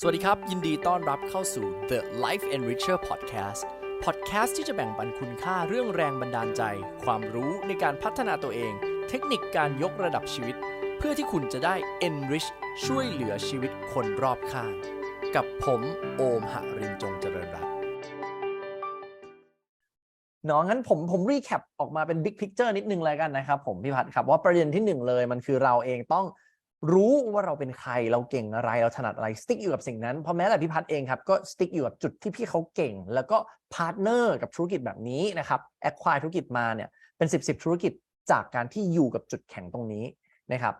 สวัสดีครับ ยินดีต้อนรับเข้าสู่ The Life Enricher Podcast Podcast ที่จะแบ่งปันคุณค่าเรื่องแรงบันดาลใจ ความรู้ในการพัฒนาตัวเอง เทคนิคการยกระดับชีวิต เพื่อที่คุณจะได้ enrich ช่วยเหลือชีวิตคนรอบข้าง กับผมโอมหรินจงเจริญรัตน์เนาะงั้นผมผมรีแคปออกมาเป็นบิ๊กพิกเจอร์นิดนึงเลยกันนะครับผมพี่พัดครับว่าประเด็นที่หนึ่งเลยมันคือเราเองต้อง รู้ว่าเราเป็นใครเราเก่งอะไรเราถนัดอะไรสติ๊กอยู่กับสิ่งนั้นเพราะแม้แต่พี่พัดเองครับก็สติ๊กอยู่กับจุดที่พี่เขาเก่ง แล้วก็พาร์ทเนอร์กับธุรกิจแบบนี้นะครับแอคควายธุรกิจมาเนี่ยเป็น10บสธุรกิจจากการที่อยู่กับจุดแข็งตรงนี้นะครับ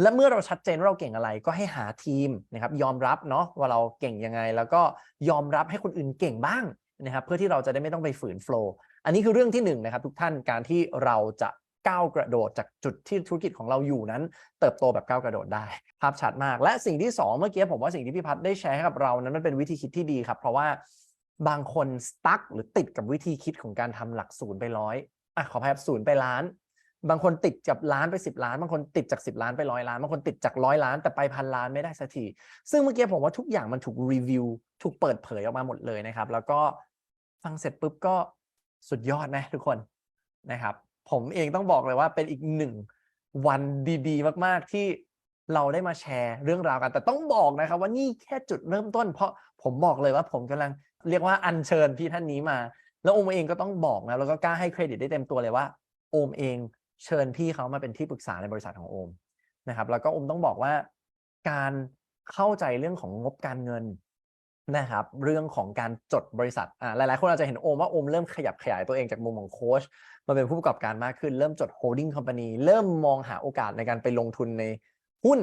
และเมื่อเราชัดเจนว่าเราเก่งอะไรก็ให้หาทีมนะครับยอมรับเนาะว่าเราเก่งยังไง แล้วก็ยอมรับให้คนอื่นเก่งบ้างนะครับเพื่อที่เราจะได้ไม่ต้องไปฝืนโฟล์อันนี้คือเรื่องที่หนึ่งนะครับทุกท่านการที่เราจะ ก้าวกระโดดจากจุดที่ธุรกิจของเราอยู่นั้น เติบโตแบบก้าวกระโดดได้ ภาพชัดมาก และสิ่งที่สองเมื่อกี้ผมว่าสิ่งที่พี่พัฒน์ได้แชร์ให้กับเรานั้นมันเป็นวิธีคิดที่ดีครับ เพราะว่าบางคนสตั๊กหรือติดกับวิธีคิดของการทำหลักศูนย์ไปร้อยอะขออภัยครับศูนย์ไปล้าน บางคนติดกับล้านไป 10 ล้าน บางคนติดจาก 10 ล้านไปร้อยล้าน บางคนติดจากร้อยล้านแต่ไปพันล้านไม่ได้สักทีซึ่งเมื่อกี้ผมว่าทุกอย่างมันถูกรีวิวถูกเปิดเผยออกมาหมดเลยนะครับ แล้วก็ฟังเสร็จปุ๊บก็สุดยอดนะทุกคนนะครับ ผมเองต้องบอกเลยว่าเป็นอีกหนึ่งวันดีๆ มากๆที่เราได้มาแชร์เรื่องราวกัน แต่ต้องบอกนะครับว่านี่แค่จุดเริ่มต้น เพราะผมบอกเลยว่าผมกำลังเรียกว่าอัญเชิญพี่ท่านนี้มา แล้วโอมเองก็ต้องบอกนะแล้วก็กล้าให้เครดิตได้เต็มตัวเลยว่าโอมเองเชิญพี่เขามาเป็นที่ปรึกษาในบริษัทของโอมนะครับ แล้วก็โอมต้องบอกว่าการเข้าใจเรื่องของงบการเงิน นะครับเรื่องของการจดบริษัทอ่าหลายๆ คนอาจจะเห็นโอมว่าโอมเริ่มขยับขยายตัวเองจากมุมของโค้ชมาเป็นผู้ประกอบการมากขึ้นเริ่มจด holding company เริ่มมองหาโอกาสในการไปลงทุนในหุ้น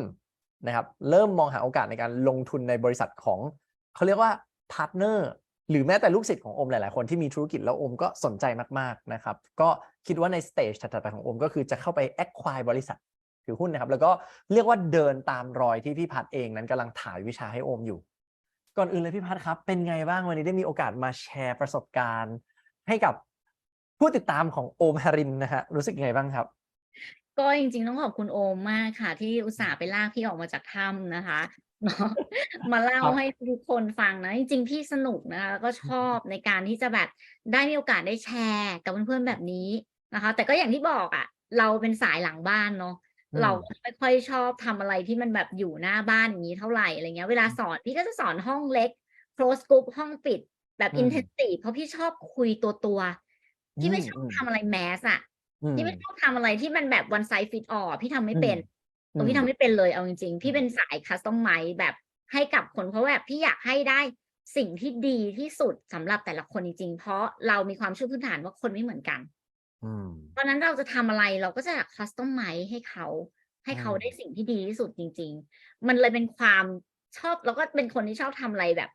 นะครับเริ่มมองหาโอกาสในการลงทุนในบริษัทของเขาเรียกว่าพาร์ทเนอร์หรือแม้แต่ลูกศิษย์ของโอมหลาย ๆ คนที่มีธุรกิจแล้วโอมก็สนใจมาก ๆ นะครับ ก็คิดว่าในสเตจถัด ๆ ไปของโอมก็คือจะเข้าไป acquire บริษัทถือหุ้นนะครับ แล้วก็เรียกว่าเดินตามรอยที่พี่พัดเองนั้นกำลังถ่ายวิชาให้โอมอยู่ ก่อนอื่นเลยพี่พัดครับ เป็นไงบ้างวันนี้ได้มีโอกาสมาแชร์ประสบการณ์ ให้กับผู้ติดตามของโอมฮารินนะฮะรู้สึกยังไงบ้างครับ ก็จริงๆต้องขอบคุณโอมมากค่ะ ที่อุตส่าห์ไปลากพี่ออกมาจากถ้ำนะคะเนาะมาเล่าครับให้ทุกคนฟังนะจริงๆพี่สนุกนะคะแล้วก็ชอบในการที่จะแบบได้มีโอกาสได้แชร์กับเพื่อนๆแบบนี้นะคะ แต่ก็อย่างที่บอกอะ เราเป็นสายหลังบ้านเนาะอืม เราไม่ค่อยชอบทำอะไรที่มันแบบอยู่หน้าบ้านอย่างนี้เท่าไหร่อะไรเงี้ย เวลาสอนพี่ก็จะสอนห้องเล็ก close group ห้องปิดแบบอืม intensive เพราะพี่ชอบคุยตัวตัวๆพี่ไม่ชอบอืมทำอะไรแมสอะอืมพี่ไม่ชอบทำอะไรที่มันแบบ one size fit all พี่ทำไม่เป็นอืเออมพี่ทำไม่เป็นเลยเอาจริง ๆ พี่อืมเป็นสาย custom ไมแบบให้กับคนเพราะแบบพี่อยากให้ได้สิ่งที่ดีที่สุดสำหรับแต่ละคนจริงๆ เพราะเรามีความเชื่อพื้นฐานว่าคนไม่เหมือนกัน อืม เพราะฉะนั้นเราจะทำอะไรเราก็จะ custom ไมให้เขา ให้เขาอืม ได้สิ่งที่ดีที่สุดจริง ๆ มันเลยเป็นความชอบแล้วก็เป็นคนที่ชอบทำอะไรแบบ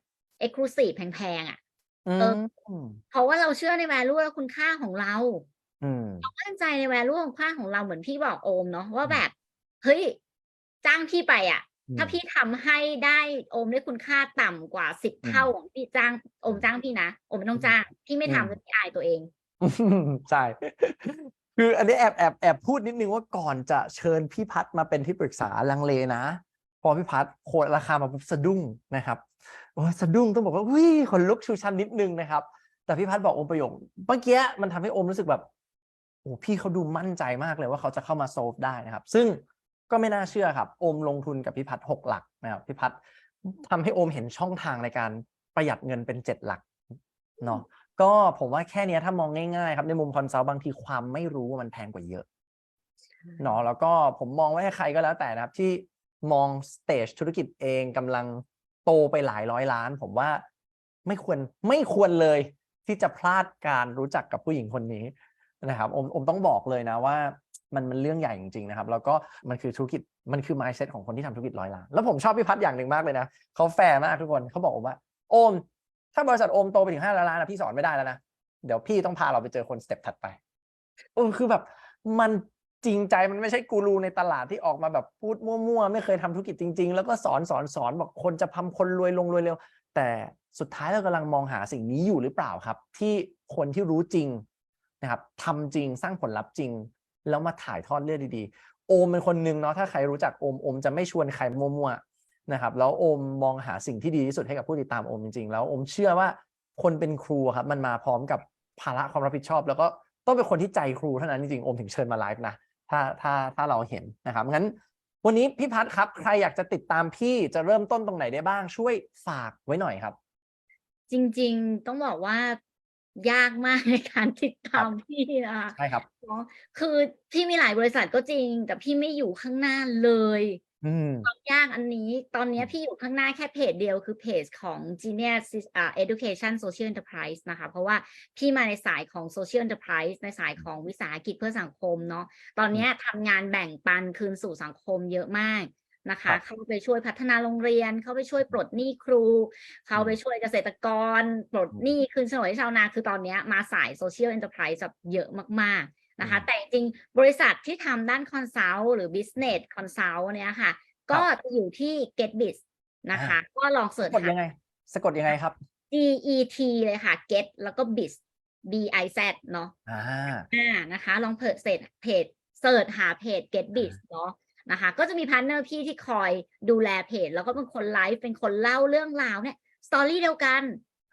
exclusive แพงๆอะ อืเออ มเพราะว่าเราเชื่อใน value และคุณค่าของเรา อืมมั่นใจใน value ของค่าของเราเหมือนพี่บอกโอมเนาะว่าอืมแบบ เฮ้ย จ้างพี่ไปอะ อืม ถ้าพี่ทำให้ได้โอมได้คุณค่าต่ำกว่าสิบอืมเท่าของพี่จ้างโอมจ้างพี่นะโอมไม่ต้องจ้าง พี่ไม่อืม ทำเลยพี่อายตัวเองอืม ใช่ คืออันนี้แอบแอบแอบพูดนิดนึงว่าก่อนจะเชิญพี่พัดมาเป็นที่ปรึกษาลังเลนะ พอพี่พัดโคดราคามาปุ๊บสะดุ้งนะครับโอ้สะดุ้งต้องบอกว่าวิขนลุกชูชันนิดนึงนะครับ แต่พี่พัดบอกอมประโยคเมื่อกี้มันทำให้อมรู้สึกแบบโอ้พี่เขาดูมั่นใจมากเลยว่าเขาจะเข้ามาโซฟได้นะครับ ซึ่งก็ไม่น่าเชื่อครับ อมลงทุนกับพี่พัดหกหลักนะครับพี่พัดทำให้อมเห็นช่องทางในการประหยัดเงินเป็นเจ็ดหลักเนาะ ก็ผมว่าแค่เนี้ยถ้ามองง่ายๆ ครับในมุมคอนซัลท์บางทีความไม่รู้มันแพงกว่าเยอะเนาะแล้วก็ผมมองว่าให้ใครก็แล้วแต่นะครับ ที่มองสเตจธุรกิจเองกำลังโตไปหลายร้อยล้าน ผมว่าไม่ควรไม่ควรเลยที่จะพลาดการรู้จักกับผู้หญิงคนนี้นะครับอมอมต้องบอกเลยนะว่ามันมันเรื่องใหญ่จริงๆนะครับ แล้วก็มันคือธุรกิจมันคือ mindset ของคนที่ทำธุรกิจร้อยล้านแล้วผมชอบพี่พัฒน์อย่างหนึ่งมากเลยนะเขาแฟร์มากทุกคนเขาบอกผมว่า โอม ถ้าบริษัทโอมโตไปถึงห้าล้านนะพี่สอนไม่ได้แล้วนะ เดี๋ยวพี่ต้องพาเราไปเจอคนสเต็ปถัดไปเออคือแบบมันจริงใจมันไม่ใช่กูรูในตลาดที่ออกมาแบบพูดมั่วๆ ไม่เคยทำธุรกิจจริง ๆ แล้วก็สอนสอนสอนบอกคนจะทำคนรวยลงรวยเร็ว แต่สุดท้ายเรากำลังมองหาสิ่งนี้อยู่หรือเปล่าครับ ที่คนที่รู้จริงนะครับทำจริงสร้างผลลัพธ์จริง แล้วมาถ่ายทอดเรื่องดีๆ โอมเป็นคนหนึ่งเนาะถ้าใครรู้จักโอมโอมจะไม่ชวนใครมั่วๆ นะครับแล้วโอมมองหาสิ่งที่ดีที่สุดให้กับผู้ติดตามโอมจริงๆ แล้วโอมเชื่อว่าคนเป็นครูอะครับมันมาพร้อมกับภาระความรับผิดชอบ แล้วก็ต้องเป็นคนที่ใจครูเท่านั้นจริงๆโอมถึงเชิญมาไลฟ์นะถ้าถ้าถ้าเราเห็นนะครับงั้นวันนี้พี่พัฒครับ ใครอยากจะติดตามพี่จะเริ่มต้นตรงไหนได้บ้างช่วยฝากไว้หน่อยครับ จริงๆต้องบอกว่ายากมากในการติดตามพี่นะคะใช่ครับเนาะคือพี่มีหลายบริษัทก็จริง แต่พี่ไม่อยู่ข้างหน้าเลย อืม ความยากอันนี้ตอนเนี้ยอืมพี่อยู่ข้างหน้าแค่เพจเดียวคือเพจของ Genius อ่า Education Social Enterprise นะคะ เพราะว่าพี่มาในสายของ Social Enterprise ในสายของวิสาหกิจเพื่อสังคมเนาะตอนเนี้ยทำงานแบ่งปันคืนสู่สังคมเยอะมากนะครัคะ บ เข้าไปช่วยพัฒนาโรงเรียน เข้าไปช่วยปลดหนี้ครู เข้าไปช่วยเกษตรกร ปลดหนี้คืนฉนดให้ชาวนาคือตอนเนี้ยมาสาย Social Enterprise แบบเยอะมากๆ นะคะอืมแต่จริงๆบริษัทที่ทำด้านคอนซัลท์หรือ business consult เนี่ยค่ะ ก็จะอยู่ที่ GetBiz นะคะ ก็ลองเสิสะร์ชกดหายังไง สะกดยังไงครับ G E T เลยค่ะ Get แล้วก็ Biz B I Z เนาะอ่าอ่านะคะ ลองเปิดเสิร์ชเพจเสิร์ชหาเพจ Get Biz เนาะนะคะ ก็จะมีพาร์ทเนอร์พี่ที่คอยดูแลเพจ แล้วก็เป็นคนไลฟ์เป็นคนเล่าเรื่องราวเนี่ยสตอรี่เดียวกัน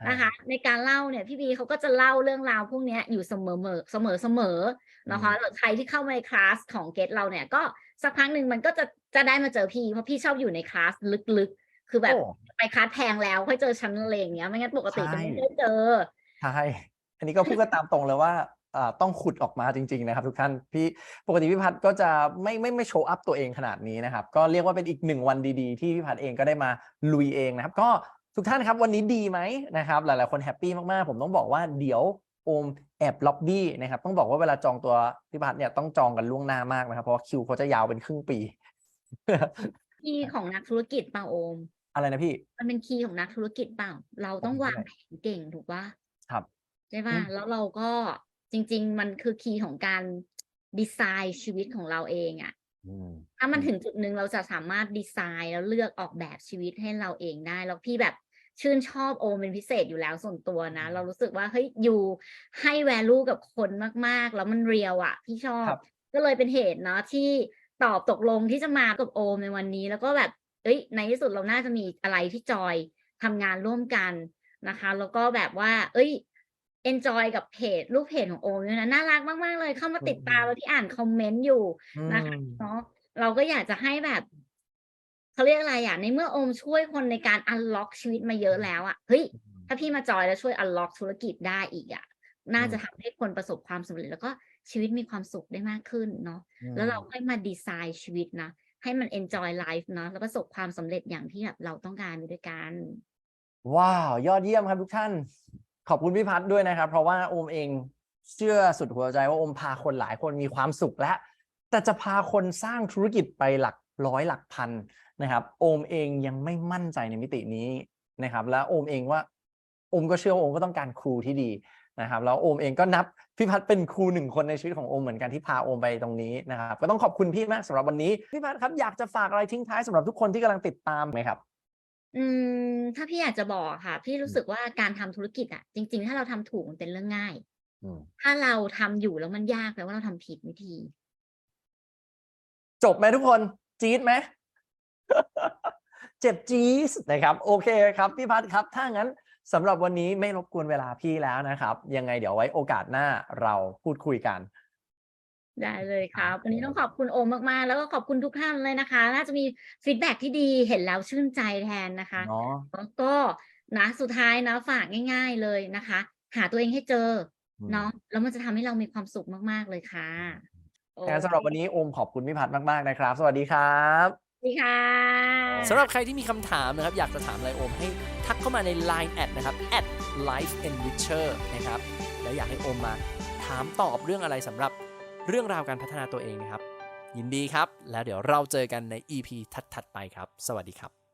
นะคะในการเล่าเนี่ยพี่บีเขาก็จะเล่าเรื่องราวพวกเนี้ยอยู่เสมอเสมอเสมอๆนะคะแล้วใครที่เข้ามาในคลาสของ Get เราเนี่ยก็สักพักหนึ่งมันก็จะจะได้มาเจอพี่เพราะพี่ชอบอยู่ในคลาสลึกๆ คือแบบโอ้ไปคลาสแพงแล้วค่อยเจอชั้นอะไรอย่างเงี้ยไม่งั้นปกติจะไม่ใช่ได้เจอใช่อันนี้ก็พูดกันตามตรงเลยว่าอ่าต้องขุดออกมาจริง ๆ นะครับ ทุกท่านพี่ปกติพี่พัฒน์ก็จะไม่ไม่ไม่โชว์อัพตัวเองขนาดนี้นะครับ ก็เรียกว่าเป็นอีกหนึ่งวันดีๆ ที่พี่พัฒน์เองก็ได้มาลุยเองนะครับ ก็ ทุกท่านครับวันนี้ดีไหมนะครับหลายๆคนแฮปปี้มากๆ ผมต้องบอกว่าเดี๋ยวโอมแอบล็อบบี้นะครับต้องบอกว่าเวลาจองตัวพี่พัฒน์เนี่ยต้องจองกันล่วงหน้ามากนะครับเพราะว่าคิวเขาจะยาวเป็นครึ่งปี คีย์ของนักธุรกิจเปล่าโอม อะไรนะพี่ มันเป็นคีย์ของนักธุรกิจเปล่า เราต้องผมวางด้วยแผนเก่งถูกปะครับ ใช่ป่ะอืมแล้วเราก็จริง ๆ มันคือคีย์ของการดีไซน์ชีวิตของเราเองอะอืมถ้ามันอืมถึงจุดหนึ่งเราจะสามารถดีไซน์แล้วเลือกออกแบบชีวิตให้เราเองได้ แล้วพี่แบบ ชื่นชอบโอมเป็นพิเศษอยู่แล้วส่วนตัวนะ เรารู้สึกว่าเฮ้ยอยู่ให้ value กับคนมากๆ แล้วมันเรียวอะพี่ชอบครับก็เลยเป็นเหตุเนาะที่ตอบตกลงที่จะมากับโอมในวันนี้ แล้วก็แบบเอ้ยในที่สุดเราน่าจะมีอะไรที่จอยทำงานร่วมกันนะคะ แล้วก็แบบว่า เอ้ย enjoy กับเพจรูปเพจของโอมเนี่ยนะน่ารักมาก ๆ เลยเข้ามาติดตามอืมแล้วที่อ่านคอมเมนต์อยู่นะคะอืมเนาะเราก็อยากจะให้แบบ เขาเรียกอะไรอะ ในเมื่อโอมช่วยคนในการ unlock ชีวิตมาเยอะแล้วอะเฮ้ยถ้าพี่มาจอยแล้วช่วย unlock ธุรกิจได้อีกอะน่าจะทำให้คนประสบความสำเร็จแล้วก็ชีวิตมีความสุขได้มากขึ้นเนาะแล้วเราค่อยมาดีไซน์ชีวิตนะให้มัน enjoy life เนาะแล้วประสบความสำเร็จอย่างที่แบบเราต้องการไปด้วยกันว้าว ยอดเยี่ยมครับทุกท่าน ขอบคุณพี่พัฒน์ด้วยนะครับ เพราะว่าโอมเองเชื่อสุดหัวใจว่าโอมพาคนหลายคนมีความสุขและแต่จะพาคนสร้างธุรกิจไปหลัก ร้อยหลักพันนะครับ โอมเองยังไม่มั่นใจในมิตินี้นะครับ และโอมเองว่าโอมก็เชื่อว่าโอมก็ต้องการครูที่ดีนะครับแล้วโอมเองก็นับพี่พัฒน์เป็นครูหนึ่งคนในชีวิตของโอมเหมือนกันที่พาโอมไปตรงนี้นะครับก็ต้องขอบคุณพี่มากสำหรับวันนี้พี่พัฒน์ครับอยากจะฝากอะไรทิ้งท้ายสำหรับทุกคนที่กำลังติดตามไหมครับ อืม ถ้าพี่อยากจะบอกค่ะ พี่รู้สึกว่าการทำธุรกิจอะ จริง ๆ ถ้าเราทำถูกมันเป็นเรื่องง่ายอืมถ้าเราทำอยู่แล้วมันยากแปลว่าเราทำผิดวิธี จบไหมทุกคน จี๊ดไหมเจ็บจี๊ดนะครับโอเคครับพี่พัฒน์ครับ ถ้างั้นสำหรับวันนี้ไม่รบกวนเวลาพี่แล้วนะครับ ยังไงเดี๋ยวไว้โอกาสหน้าเราพูดคุยกัน ได้เลยครับ วันนี้โอเคต้องขอบคุณโอมมากๆ แล้วก็ขอบคุณทุกท่านเลยนะคะ น่าจะมีฟีดแบ็ที่ดีเห็นแล้วชื่นใจแทนนะคะเนาะแล้วก็นะสุดท้ายนะฝากง่าย ๆเลยนะคะ หาตัวเองให้เจออืมเนาะแล้วมันจะทำให้เรามีความสุขมากๆเลยค่ะโอ งั้นสำหรับวันนี้โอมขอบคุณพี่พัฒน์มากๆนะครับ สวัสดีครับสวัสดีค่ะสำหรับใครที่มีคำถามนะครับ อยากจะถามอะไรโอมให้ทักเข้ามาใน Line แอดนะครับ at life enricher นะครับ แล้วอยากให้โอมมาถามตอบเรื่องอะไรสำหรับเรื่องราวการพัฒนาตัวเองนะครับ ยินดีครับ แล้วเดี๋ยวเราเจอกันใน EP ถัดๆไปครับ สวัสดีครับ